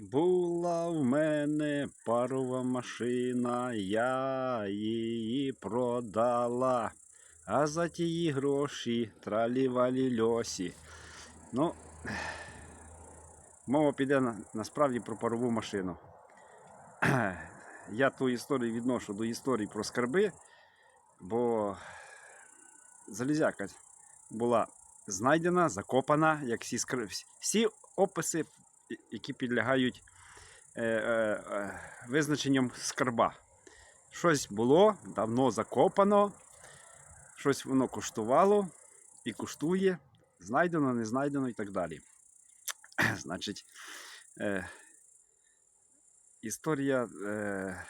Була в мене парова машина, я її продала. А за тії гроші тралівалі льосі. Ну, мова піде на, насправді про парову машину. Я ту історію відношу до історії про скарби, бо залізяка була знайдена, закопана, як всі, скар... всі описи, які підлягають е, е, е, визначенням скарба. Щось було давно закопано, щось воно коштувало і коштує, знайдено, не знайдено і так далі. Значить, е, історія. Е,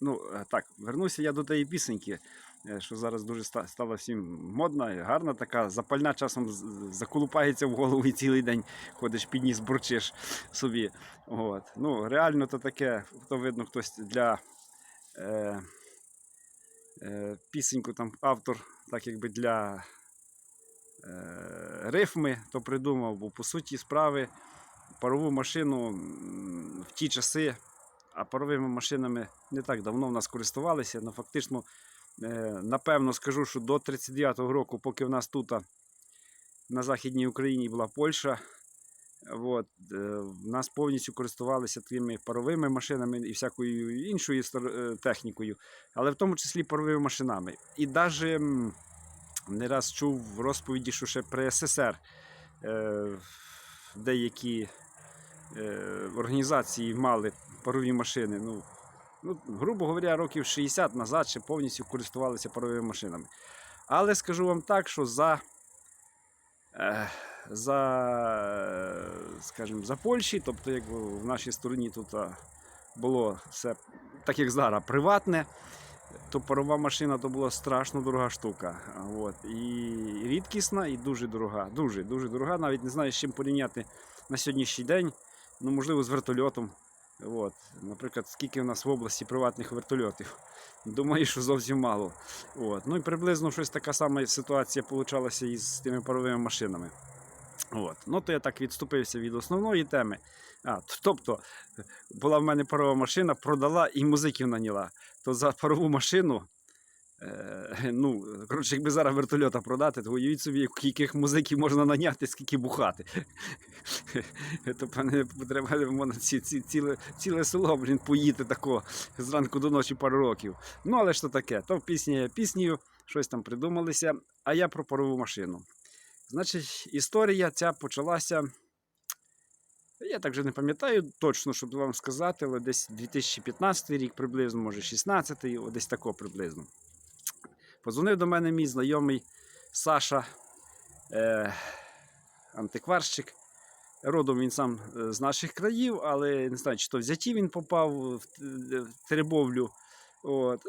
ну, е, так, вернуся я до тієї пісеньки, що зараз дуже ста- стала всім модна, гарна така, запальна часом заколупається в голову і цілий день ходиш під ніс, бурчиш собі. От. Ну, реально то таке, то видно, хтось для е, е, пісеньку там автор, так якби для е, рифми, то придумав, бо по суті справи парову машину в ті часи, а паровими машинами не так давно в нас користувалися, але фактично, е, напевно, скажу, що до 39-го року, поки в нас тут на Західній Україні була Польща, От, е, в нас повністю користувалися такими паровими машинами і всякою іншою е, технікою, але в тому числі паровими машинами. І навіть не раз чув в розповіді, що ще при СССР е, деякі е, організації мали парові машини. Ну, ну, грубо говоря, років 60 назад ще повністю користувалися паровими машинами. Але скажу вам так, що за, е, за, е, скажімо, за Польщі, тобто як в нашій стороні тут було все так, як зараз, приватне, то парова машина то була страшно дорога штука. От. І рідкісна, і дуже дорога. Дуже, дуже дорога. Навіть не знаю, з чим порівняти на сьогоднішній день. Ну, можливо, з вертольотом. От. Наприклад, скільки в нас в області приватних вертольотів. Думаю, що зовсім мало. От. Ну і приблизно щось така сама ситуація получалася із тими паровими машинами. От. Ну, то я так відступився від основної теми. А, тобто, була в мене парова машина, продала і музиків наняла. То за парову машину. Е, ну, коротше, якби зараз вертольота продати, то уявіть собі, яких музиків можна наняти, скільки бухати. То пане, треба ці, ці, ціле, ціле село, блін, поїти тако зранку до ночі пару років. Ну, але то таке, то пісня є піснею, щось там придумалися, а я про парову машину. Значить, історія ця почалася. Я так вже не пам'ятаю точно, щоб вам сказати, але десь 2015 рік приблизно, може 16 десь тако приблизно. Подзвонив до мене мій знайомий Саша, е, антикварщик. Родом він сам е, з наших країв, але не знаю, чи то в зяті він попав в, Т- в Теребовлю. От.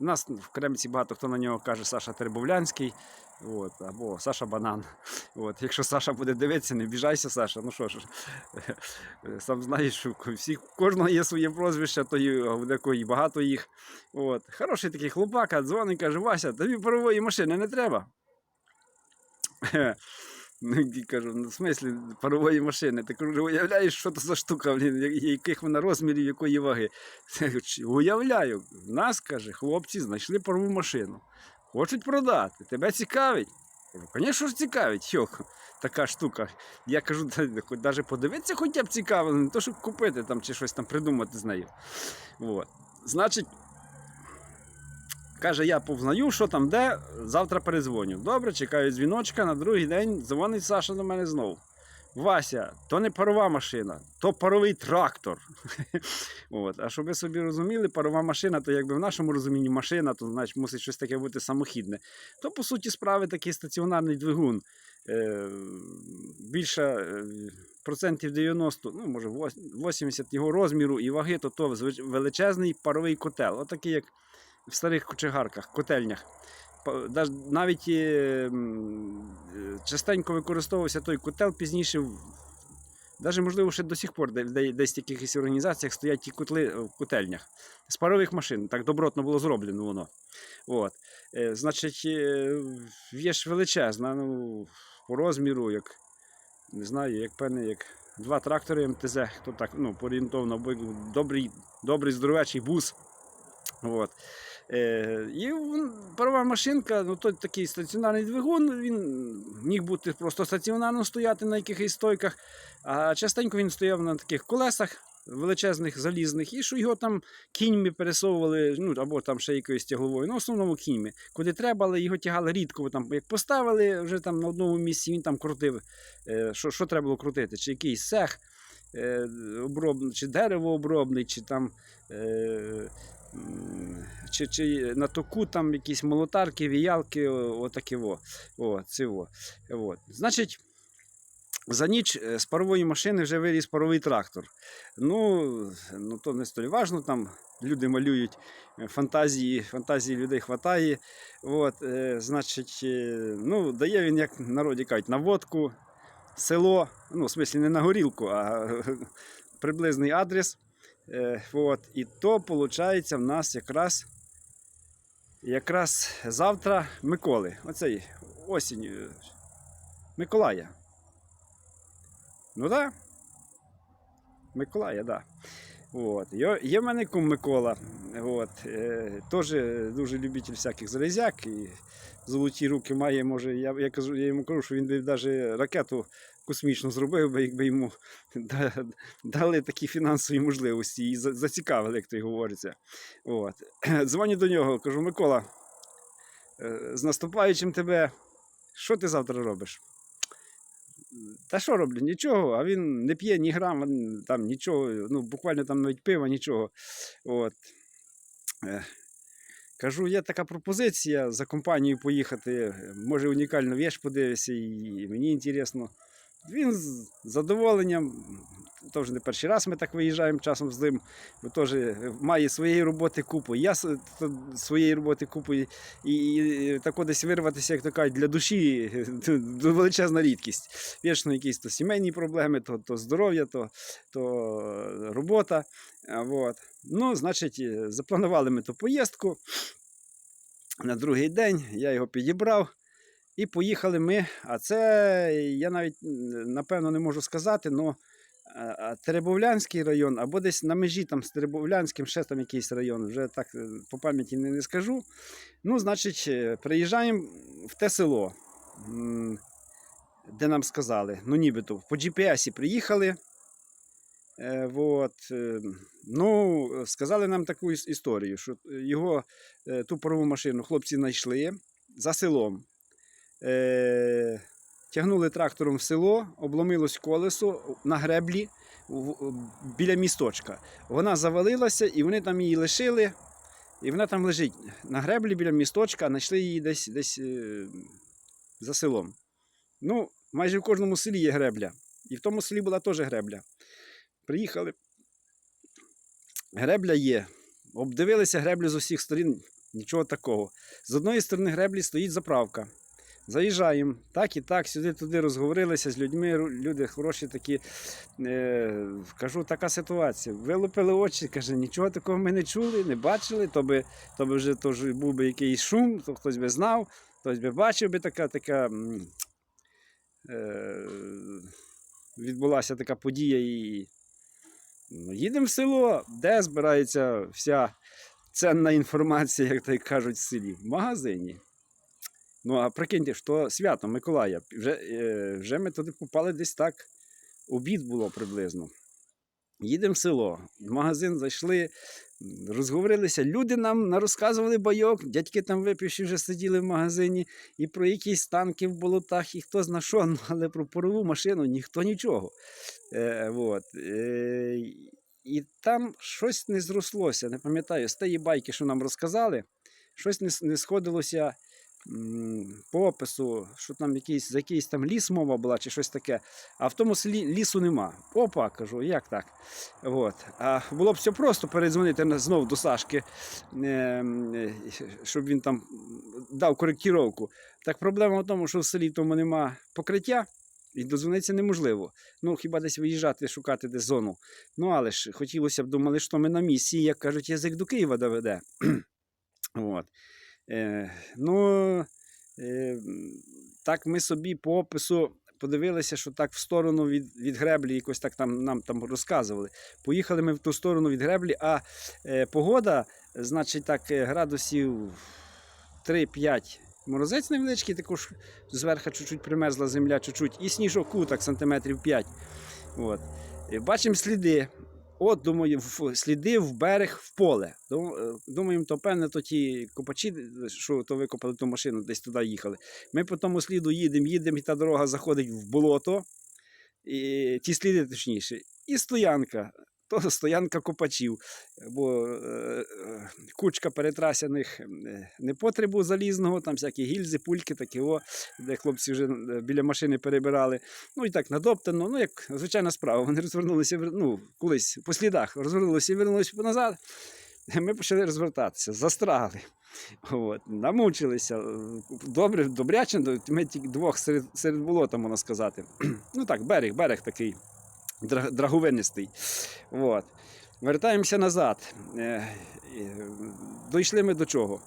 У нас в Кремці багато хто на нього каже Саша Теребовлянський, от, або Саша Банан. От. Якщо Саша буде дивитися, не біжайся, Саша. Ну що ж, сам знаєш, що всіх, кожного є своє прозвище, то і в і багато їх. От. Хороший такий хлопака, дзвонить, каже, Вася, тобі парової машини не треба. Кажу, ну, в смислі парової машини. Ти кажу, уявляєш, що це за штука, яких вона розмірів, якої ваги. Я кажу, «Чи- Уявляю, в нас, каже, хлопці знайшли парову машину. Хочуть продати. Тебе цікавить? Звісно ж цікавить, йок, така штука. Я кажу, навіть подивитися хоча б цікаво, не то, щоб купити там чи щось там придумати з нею. От. Значить, Каже, я повзнаю, що там де, завтра перезвоню. Добре, чекаю дзвіночка, на другий день дзвонить Саша до мене знову. Вася, то не парова машина, то паровий трактор. От. А щоб ви собі розуміли, парова машина, то якби в нашому розумінні машина, то значить мусить щось таке бути самохідне. То, по суті, справи такий стаціонарний двигун. Е, більше е, процентів 90, ну може 80 його розміру і ваги, то то величезний паровий котел. Отакий, як в старих кочегарках, котельнях. Навіть е, е, частенько використовувався той котел пізніше. Навіть, можливо, ще до сих пор де- де- десь в якихось організаціях стоять ті котли е, в котельнях з парових машин. Так добротно було зроблено воно. От. Значить, є ж величезна, ну, по розміру, як не знаю, як певне, як два трактори МТЗ, хто так ну, орієнтовно, добрий, добрий здоровечий бус. От. Е, і парова машинка, ну той такий стаціонарний двигун, він міг бути просто стаціонарно стояти на якихось стойках, а частенько він стояв на таких колесах величезних залізних, і що його там кіньми пересовували, ну або там ще якоюсь тягловою, ну в основному кіньми. Куди треба, але його тягали рідко. Там, як поставили вже там на одному місці, він там крутив, е, що, що треба було крутити, чи якийсь цех, е, обробний, чи деревообробний, чи там. Чи, чи на току там якісь молотарки, віялки, отакі во. О, ці во. От. Значить, за ніч е, з парової машини вже виріс паровий трактор. Ну, ну то не столь важно, там люди малюють е, фантазії, фантазії людей хватає. От, е, значить, е, ну, дає він, як народі кажуть, на водку, село, ну, в смислі не на горілку, а приблизний адрес. Е, от, і то, виходить, в нас якраз, якраз завтра Миколи. Оцей осінь. е, Миколая. Ну так. Да. Миколая, так. Да. От. Є, в мене кум Микола. От. Е, теж дуже любитель всяких залізяк. І золоті руки має, може, я, я, кажу, я йому кажу, що він навіть ракету космічну зробив, би, якби йому дали такі фінансові можливості і зацікавили, як то й говориться. От. Дзвоню до нього, кажу, Микола, е, з наступаючим тебе, що ти завтра робиш? Та що роблю? Нічого, а він не п'є ні грама, там нічого, ну буквально там навіть пива, нічого. От. Е, Кажу, є така пропозиція за компанією поїхати. Може, унікальну вещь подивишся, і мені інтересно. Він з задоволенням, теж не перший раз ми так виїжджаємо часом з ним, бо теж має своєї роботи купу. Я своєї роботи купу, і, і тако десь вирватися, як то кажуть, для душі величезна рідкість. Вічно якісь то сімейні проблеми, то, то здоров'я, то, то робота. А, Вот. Ну, значить, е, запланували ми ту поїздку. На другий день я його підібрав. І поїхали ми. А це я навіть напевно не можу сказати, але Теребовлянський район, або десь на межі там з Теребовлянським, ще там якийсь район, вже так е, по пам'яті не, не скажу. Ну, значить, е, приїжджаємо в те село, де нам сказали, ну нібито по GPS приїхали. Е, е, ну, сказали нам таку історію, що його ту парову машину хлопці знайшли за селом. Е, тягнули трактором в село, обломилось колесо на греблі біля місточка. Вона завалилася, і вони там її лишили. І вона там лежить на греблі біля місточка, знайшли її десь, десь е, за селом. Ну, майже в кожному селі є гребля. І в тому селі була теж гребля. Приїхали. Гребля є. Обдивилися греблю з усіх сторін, нічого такого. З одної сторони греблі стоїть заправка. Заїжджаємо, так і так, сюди-туди розговорилися з людьми. Люди хороші такі. Е, кажу, така ситуація. Вилупили очі, каже, нічого такого ми не чули, не бачили, то би, то би вже то ж був би якийсь шум, то хтось би знав, хтось би бачив би така, така е, відбулася така подія. І... Ну, їдемо в село, де збирається вся ценна інформація, як й кажуть, в селі, в магазині. Ну, а прикиньте, що свято Миколая. Вже, е, вже ми туди попали десь так. Обід було приблизно. Їдемо в село, в магазин зайшли, розговорилися. Люди нам нарозказували байок, дядьки там випивши вже сиділи в магазині, і про якісь танки в болотах, і хто зна що, ну, але про парову машину ніхто нічого. Е, вот. е, і там щось не зрослося, не пам'ятаю, з тієї байки, що нам розказали, щось не, не сходилося по опису, що там якийсь, за якийсь там ліс мова була чи щось таке. А в тому лісу нема. Опа, кажу, як так? От. А було б все просто передзвонити знов до Сашки, е, е, щоб він там дав коректіровку. Так проблема в тому, що в селі тому нема покриття. І дозвонитися неможливо. Ну, хіба десь виїжджати, шукати десь зону. Ну, але ж хотілося б думали, що ми на місці, як кажуть, язик до Києва доведе. От. Е, ну, е, так ми собі по опису подивилися, що так в сторону від, від греблі, якось так там нам там розказували. Поїхали ми в ту сторону від греблі, а е, погода, значить, так, градусів 3-5. Морозець невеличкий, також зверху чуть-чуть примерзла земля, чуть-чуть, і сніжок куток сантиметрів 5. От. Бачимо сліди. От, думаю, в- сліди в берег в поле. Е, Думаємо, то певне, то ті копачі, що то викопали ту машину, десь туди їхали. Ми по тому сліду їдемо, їдемо, і та дорога заходить в болото, і, ті сліди точніше, і стоянка. То стоянка копачів, бо е, е, кучка перетрасяних непотребу залізного, там всякі гільзи, пульки, такі о, де хлопці вже е, біля машини перебирали. Ну і так надоптано, ну як звичайна справа. Вони розвернулися ну, колись по слідах, розвернулися і вернулися назад. Ми почали розвертатися, застрагли. От, намучилися. Добре, добряче, ми тільки двох серед, серед болота, можна сказати. Ну так, берег, берег такий драговинистий. От. Вертаємося назад. Е, Дійшли ми до чого?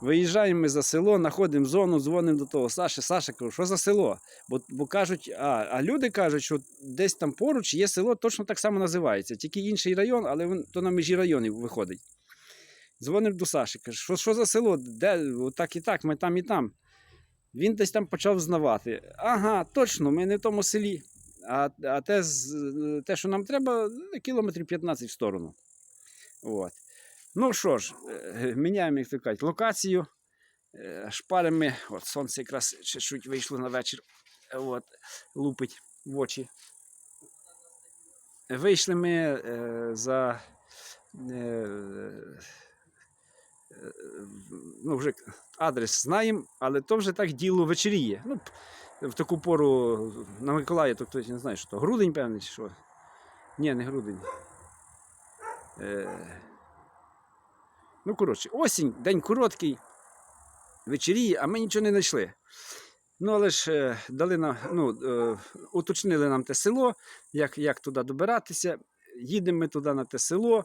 Виїжджаємо ми за село, знаходимо зону, дзвонимо до того Саші. Саша кажу, що за село? Бо, бо кажуть, а, а люди кажуть, що десь там поруч є село, точно так само називається, тільки інший район, але він, то на межі районів виходить. Дзвонив до Саші, каже, що, що за село? Де? Так і так, ми там і там. Він десь там почав знавати. Ага, точно, ми не в тому селі. А, а те, те, що нам треба, кілометрів 15 в сторону. От. Ну що ж, е, міняємо, як то кажуть, локацію. Е, от сонце якраз чуть вийшло на вечір, е, от, лупить в очі. Вийшли ми е, за. Е, е, ну, вже адрес знаємо, але то вже так діло вечеріє. Ну, в таку пору на Миколаї, то хтось не знає, що то грудень, певний, чи що. Ні, не грудень. Е, ну, коротше, осінь, день короткий, вечеріє, а ми нічого не знайшли. Ну, але ж е, дали нам, ну, е, уточнили нам те село, як, як туди добиратися. Їдемо ми туди на те село.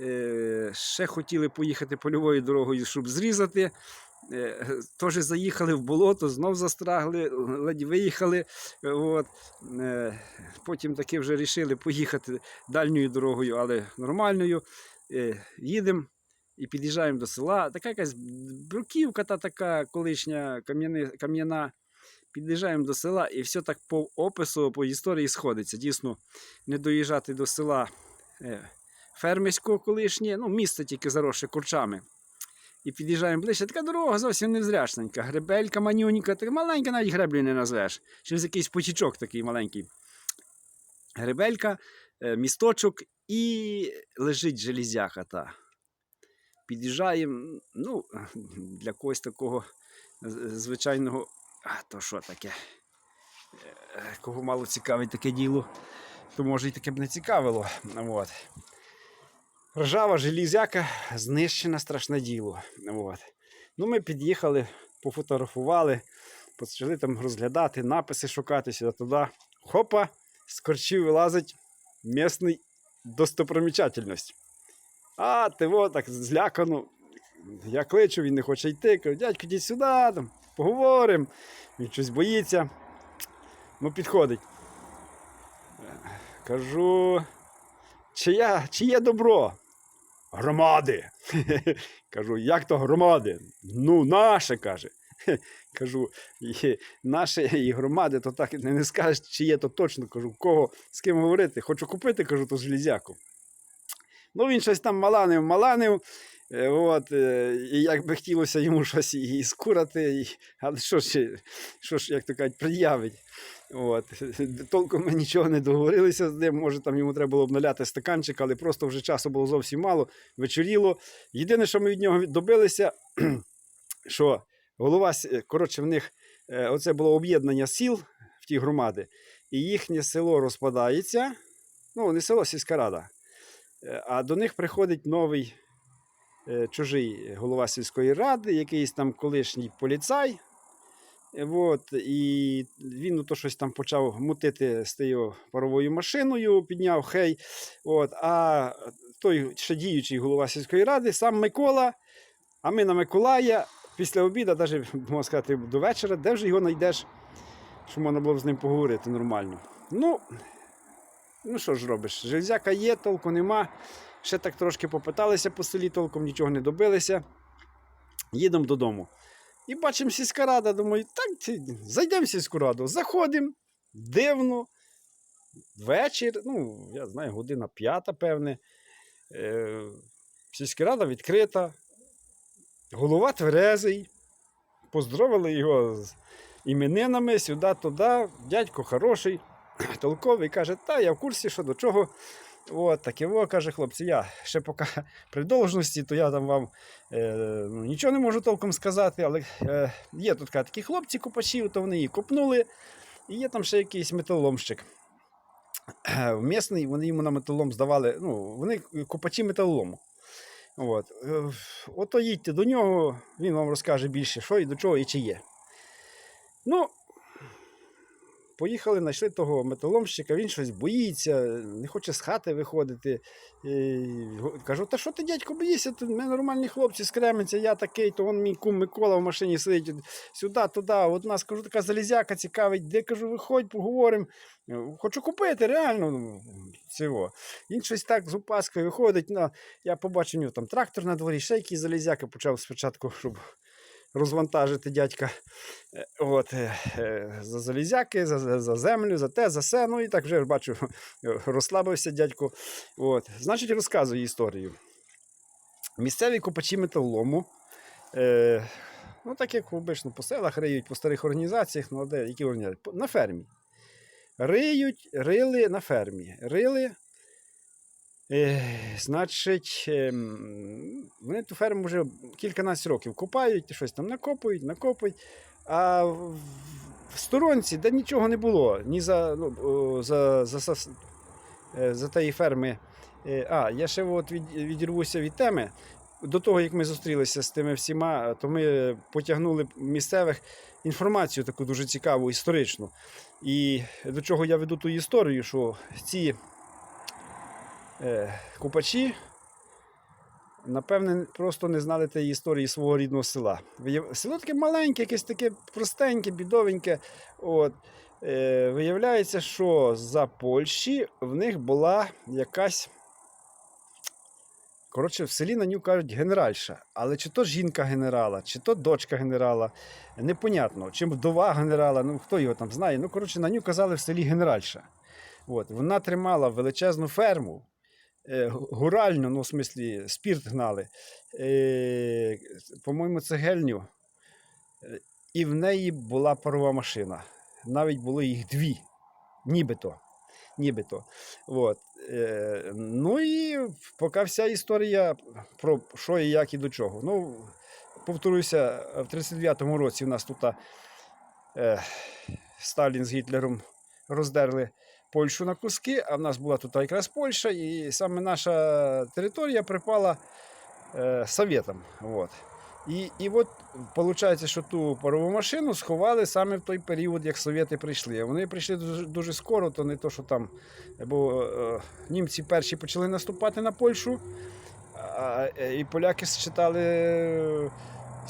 Е, ще хотіли поїхати польовою дорогою, щоб зрізати. Е, Теж заїхали в болото, знов застрагли, ледь виїхали. От. Е, Потім таки вже вирішили поїхати дальньою дорогою, але нормальною. Е, Їдемо і під'їжджаємо до села. Така якась бруківка та така колишня кам'яна. Під'їжджаємо до села і все так по опису, по історії сходиться. Дійсно, не доїжджати до села фермерського колишнє, ну, місце тільки заросше курчами. І під'їжджаємо ближче, така дорога зовсім невзрячненька. Гребелька манюнька, така маленька, навіть греблі не назвеш. Через якийсь потічок такий маленький. Гребелька, е, місточок і лежить железяка та. Під'їжджаємо, ну, для когось такого звичайного. А то що таке? Е, Кого мало цікавить таке діло, то може і таке б не цікавило. От. Ржава железяка знищена страшне діло. От. Ну, ми під'їхали, пофотографували, почали там розглядати, написи шукати сюди туди. Хопа, з корчів вилазить місний достопримічательність. А, ти во так злякано. Я кличу, він не хоче йти. Кажу, дядько, йдіть сюди, там, поговоримо. Він щось боїться. Ну, підходить. Чия, чиє добро? Громади. Кажу, як то громади? Ну, наше, каже. Кажу, «І наше і громади, то так не, скажеш, чи є то точно. Кажу, кого з ким говорити. Хочу купити, кажу, то железяку. Ну, він щось там маланив, маланив. е, От, е, і як би хотілося йому щось і, скурати, але що ж, що ж, як то кажуть, приявить. От. Толком ми нічого не договорилися з ним. Може, там йому треба було б наляти стаканчик, але просто вже часу було зовсім мало, вечоріло. Єдине, що ми від нього добилися, що голова, коротше, в них е, оце було об'єднання сіл в ті громади, і їхнє село розпадається. Ну, не село, сільська рада. Е, А до них приходить новий е, чужий голова сільської ради, якийсь там колишній поліцай. От, і він ну, то щось там почав мутити з тією паровою машиною, підняв хей. От, а той ще діючий голова сільської ради, сам Микола, а ми на Миколая після обіду, навіть можна сказати, до вечора, де вже його знайдеш? щоб можна було б з ним поговорити нормально. Ну, ну що ж робиш? Железяка є, толку нема. Ще так трошки попиталися по селі, толком нічого не добилися. Їдемо додому. І бачимо сільська рада. Думаю, так, зайдемо в сільську раду. Заходимо, дивно. Вечір, ну, я знаю, година п'ята, певне. Е, сільська рада відкрита. Голова тверезий. Поздоровили його з іменинами сюди-туди. Дядько хороший, толковий. Каже, та я в курсі, що до чого. От, таке во, каже хлопці, я ще поки при должності, то я там вам е, ну, нічого не можу толком сказати, але е, є тут ка, такі хлопці копачів, то вони її копнули. І є там ще якийсь металоломщик. Місний, вони йому на металолом здавали, ну, вони копачі металолому. От. Е, Ото їдьте до нього, він вам розкаже більше, що і до чого, і чи є. Ну, поїхали, знайшли того металомщика, він щось боїться, не хоче з хати виходити. І, кажу, та що ти, дядько, боїшся? Ми нормальні хлопці з Кременця, я такий, то он мій кум Микола в машині сидить сюди, туди. От нас кажу, така залізяка цікавить, де кажу, виходь, поговоримо. Хочу купити, реально. ну, Цього. Він щось так з опаскою виходить. Ну, я побачив у нього там трактор на дворі, ще якісь залізяки почав спочатку, щоб розвантажити дядька. Е, От, е, е, за залізяки, за, за, землю, за те, за все. Ну і так вже бачу, розслабився дядько. От. Значить, розказую історію. Місцеві копачі металолому. Е, ну, так як обично по селах риють, по старих організаціях, ну, де, які організації? На фермі. Риють, рили на фермі. Рили. Е, значить, ем, вони ту ферму вже кільканадцять років копають, щось там накопують, накопують. А в, сторонці, де нічого не було, ні за, ну, за, за, за, е, за тієї ферми. Е, А, я ще от від, відірвуся від теми. До того, як ми зустрілися з тими всіма, то ми потягнули місцевих інформацію таку дуже цікаву, історичну. І до чого я веду ту історію, що ці купачі, напевне, просто не знали тієї історії свого рідного села. Село таке маленьке, якесь таке простеньке, бідовеньке. От. Е, виявляється, що за Польщі в них була якась. Коротше, в селі на нього кажуть генеральша. Але чи то жінка генерала, чи то дочка генерала, непонятно. Чи вдова генерала, ну хто його там знає. Ну, коротше, на нього казали в селі генеральша. От, вона тримала величезну ферму, е, гуральну, ну, в смислі, спірт гнали, е, по-моєму, цегельню. Е, І в неї була парова машина. Навіть було їх дві, нібито. нібито. От. Е, ну і поки вся історія про що і як і до чого. Ну, повторюся, в 39-му році в нас тут е, Сталін з Гітлером роздерли Польщу на куски, а в нас була тут якраз Польща, і саме наша територія припала е, совєтам. От. І, і от виходить, що ту парову машину сховали саме в той період, як совєти прийшли. Вони прийшли дуже, дуже скоро, то не то, що там. Бо е, німці перші почали наступати на Польщу, а, е, і поляки считали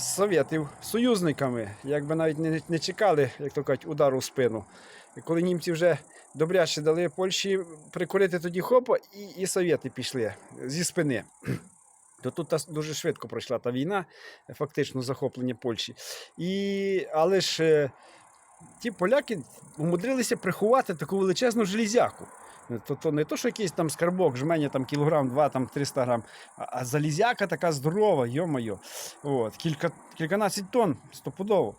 совєтів союзниками, якби навіть не, не чекали, як то кажуть, удару в спину. І коли німці вже добряче дали Польщі прикурити тоді хопа, і, і совєти пішли зі спини. То тут дуже швидко пройшла та війна, фактично захоплення Польщі. І, але ж е, ті поляки умудрилися приховати таку величезну железяку. То, то не то, що якийсь там скарбок, жменя там кілограм, два, там 300 грам, а, залізяка така здорова, йо-моє. От, кілька, кільканадцять тонн стопудово.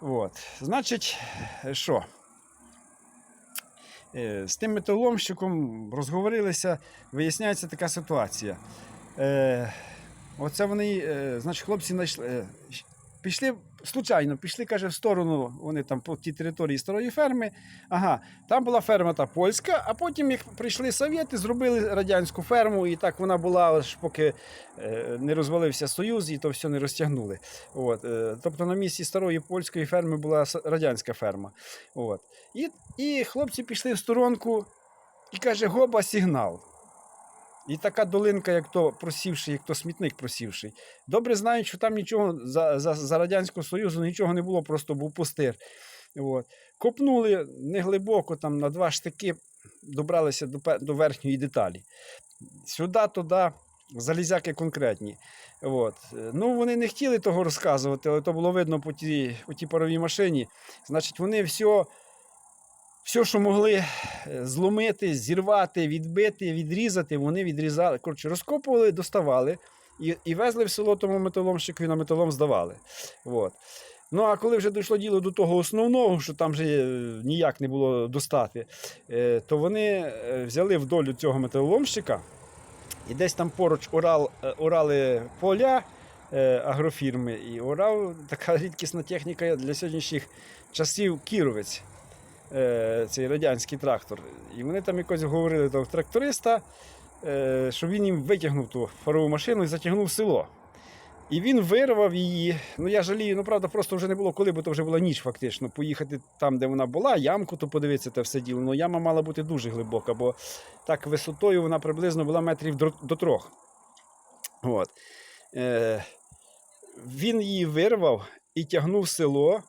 От. Значить, е, що? Е, З тим металоломщиком розговорилися, виясняється така ситуація. Е, оце вони, е, значить, хлопці знайшли. Пішли, случайно, пішли, каже, в сторону, вони там по тій території старої ферми. Ага, там була ферма та польська, а потім, як прийшли совєти, зробили радянську ферму, і так вона була, аж поки е, не розвалився Союз, і то все не розтягнули. От, е, тобто на місці старої польської ферми була радянська ферма. От. І, і хлопці пішли в сторонку і каже, гоба сигнал. І така долинка, як то просівший, як то смітник просівший. Добре знають, що там нічого за, за, за Радянського Союзу нічого не було, просто був пустир. От. Копнули неглибоко, там на два штики, добралися до, до верхньої деталі. Сюди, туди, залізяки конкретні. От. Ну, вони не хотіли того розказувати, але то було видно по тій, по тій паровій машині. Значить, вони все, все, що могли е, зломити, зірвати, відбити, відрізати, вони відрізали. Коротше, розкопували, доставали і, і везли в село тому металомщикові на металом здавали. От. Ну, а коли вже дійшло діло до того основного, що там вже е, ніяк не було достати, е, то вони взяли в долю цього металоломщика і десь там поруч орал, орали поля агрофірми, і орав така рідкісна техніка для сьогоднішніх часів кіровець, е, цей радянський трактор. І вони там якось говорили до тракториста, е, що він їм витягнув ту парову машину і затягнув село. І він вирвав її. Ну я жалію, ну правда, просто вже не було коли, бо то вже була ніч фактично. Поїхати там, де вона була, ямку, то подивитися те все діло. Ну яма мала бути дуже глибока, бо так висотою вона приблизно була метрів до, до трьох. От. Е, він її вирвав і тягнув село.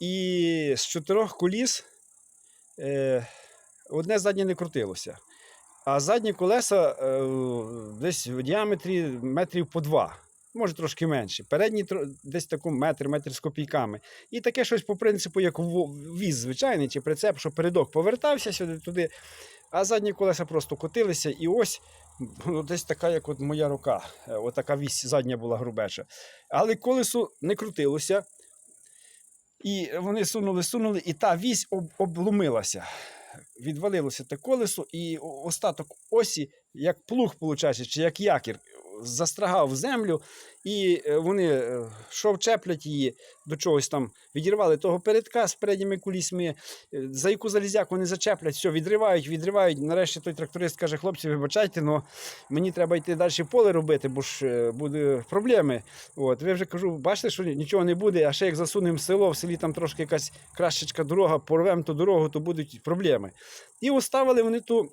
І з чотирьох коліс е, одне заднє не крутилося. А задні колеса е, десь в діаметрі метрів по два, може трошки менше. Передні десь таку метр, метр з копійками. І таке щось по принципу, як віз звичайний чи прицеп, що передок повертався сюди туди, а задні колеса просто котилися. І ось ну, десь така, як от моя рука. Е, Отака вісь задня була грубеча. Але колесо не крутилося. І вони сунули, сунули, і та вісь об, обломилася. Відвалилося те колесо, і остаток осі, як плуг, виходить, чи як якір, застрагав землю, і е, вони е, що вчеплять її до чогось там, відірвали того передка з передніми кулісьми, е, за яку залізяку вони зачеплять, все, відривають, відривають. Нарешті той тракторист каже: хлопці, вибачайте, але мені треба йти далі поле робити, бо ж буде проблеми. От, ви вже кажу, бачите, що нічого не буде, а ще як засунемо село, в селі там трошки якась кращечка дорога, порвемо ту дорогу, то будуть проблеми. І оставили вони ту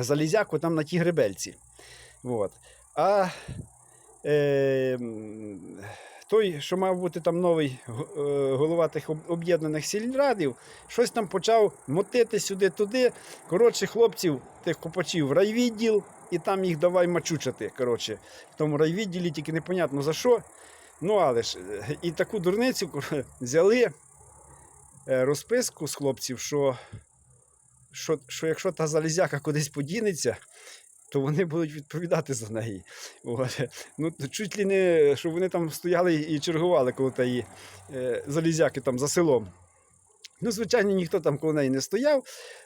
залізяку там на тій гребельці. От. А е, той, що мав бути там новий е, голова тих об'єднаних сільрадів, щось там почав мотити сюди-туди. Коротше, хлопців, тих копачів, в райвідділ, і там їх давай мачучати. Коротше, в тому райвідділі тільки непонятно за що. Ну, але ж і таку дурницю взяли е, розписку з хлопців, що, що, що якщо та залізяка кудись подінеться, то вони будуть відповідати за неї. От. Ну, чуть ли не, що вони там стояли і чергували коло тієї е, залізяки там за селом. Ну, звичайно, ніхто там коло неї не стояв.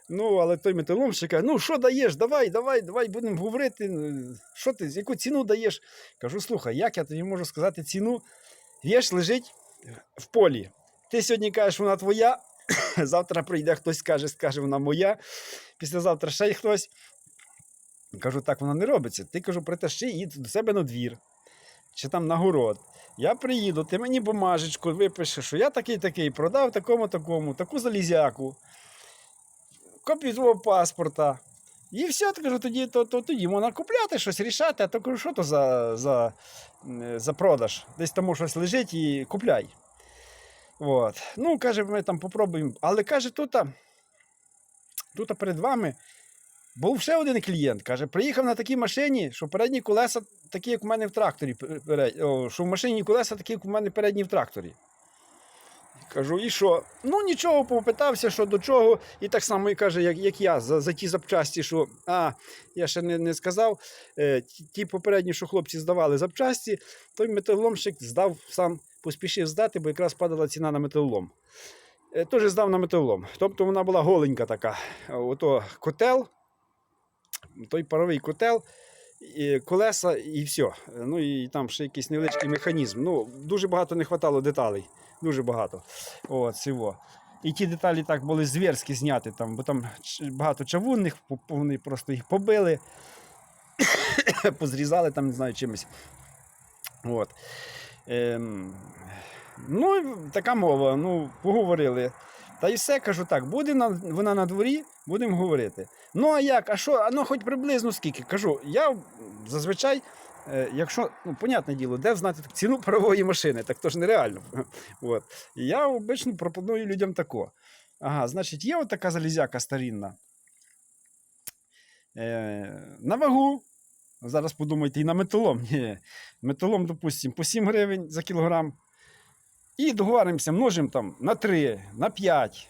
Ну, але той металомщик каже, ну що даєш? Давай, давай, давай будемо говорити. Ну, Що ти, яку ціну даєш? Кажу, слухай, як я тобі можу сказати ціну? Вєш лежить в полі. Ти сьогодні кажеш, вона твоя, завтра прийде хтось скаже, скаже, вона моя, післязавтра ще й хтось. Кажу, так воно не робиться. Ти кажу, притащи її до себе на двір чи там на город. Я приїду, ти мені бумажечку випишеш, що я такий такий продав такому такому, таку залізяку, копію твого паспорта. І все, ти кажу, тоді, то, то, тоді можна купляти щось, рішати, а то кажу, що то за, за, за продаж? Десь тому щось лежить і купляй. От. Ну, каже, ми там попробуємо. Але каже, тут, тут перед вами був ще один клієнт. Каже, приїхав на такій машині, що передні колеса такі, як у мене в тракторі. Що в машині колеса такі, як у мене передні в тракторі. Кажу, і що? Ну нічого, попитався, що до чого. І так само і каже, як, як я, за, за ті запчасті, що а, я ще не, не сказав. Е, ті, попередні, що хлопці здавали запчасті, той металоломщик здав сам, поспішив здати, бо якраз падала ціна на металолом. Е, теж здав на металолом. Тобто вона була голенька така. Ото котел, той паровий котел, і колеса і все. Ну і там ще якийсь невеличкий механізм. Ну, дуже багато не вистачало деталей. Дуже багато. От, всього. І ті деталі так були звірські зняті, там, бо там багато чавунних, вони просто їх побили, позрізали там, не знаю, чимось. От. Ем, ну, така мова, ну, поговорили. Та й все, кажу так, буде на, вона на дворі, будемо говорити. Ну, а як? А що? А ну хоч приблизно скільки? Кажу, я зазвичай е, якщо, ну, понятне діло, де знати ціну парової машини, так то ж нереально. От. І я обично пропоную людям тако. Ага, значить, є от така залізяка старінна. Е, на вагу. Зараз подумайте, і на металом. Ні. Металом, допустимо, по 7 гривень за кілограм. І договоримося, множимо там на 3, на 5,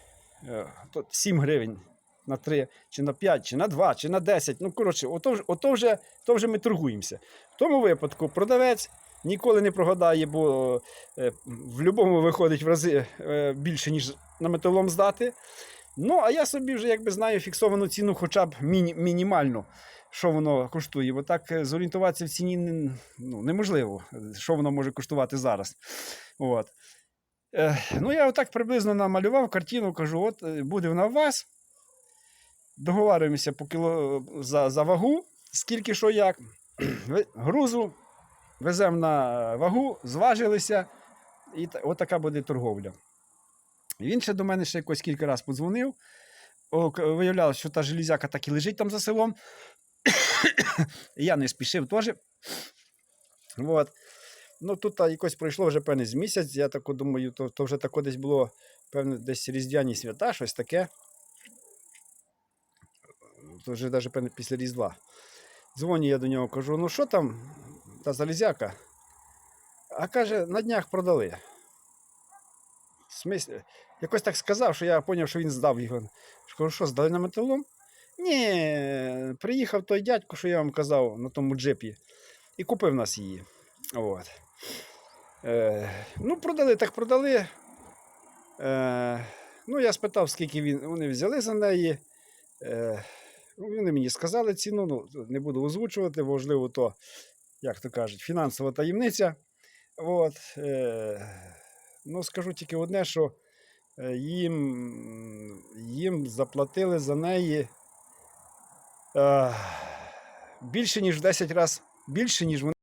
е, 7 гривень на 3, чи на 5, чи на 2, чи на 10. Ну, коротше, ото, ото, вже, то вже ми торгуємося. В тому випадку продавець ніколи не прогадає, бо е, в будь-якому виходить в рази е, більше, ніж на металом здати. Ну, а я собі вже якби знаю фіксовану ціну, хоча б міні, мінімальну, що воно коштує. Бо так е, зорієнтуватися в ціні ну, неможливо, е, що воно може коштувати зараз. От. Е, ну, я отак приблизно намалював картину, кажу: от е, буде вона у вас. Договарюємося по кіло за, за вагу, скільки що як. Грузу веземо на вагу, зважилися, і от така буде торговля. Він ще до мене ще якось кілька разів подзвонив. Виявлялося, що та железяка так і лежить там за селом. Я не спішив теж. От. Ну, тут а, якось пройшло вже певне з місяць. Я так думаю, то, то вже тако десь було, певне, десь різдвяні свята, щось таке. То вже навіть певне після Різдва. Дзвоню я до нього, кажу: ну що там, та залізяка? А каже, на днях продали. Смислі? Якось так сказав, що я зрозумів, що він здав його. Кажу, що, здали на металом? Ні, приїхав той дядько, що я вам казав, на тому джипі, і купив нас її. От. Е, ну, продали, так продали. Е, ну, я спитав, скільки він, вони взяли за неї. Е, ну, вони мені сказали ціну, ну, не буду озвучувати, бо, можливо, то, як то кажуть, фінансова таємниця. От, ну, скажу тільки одне, що їм, їм заплатили за неї більше, ніж в 10 разів більше, ніж вони.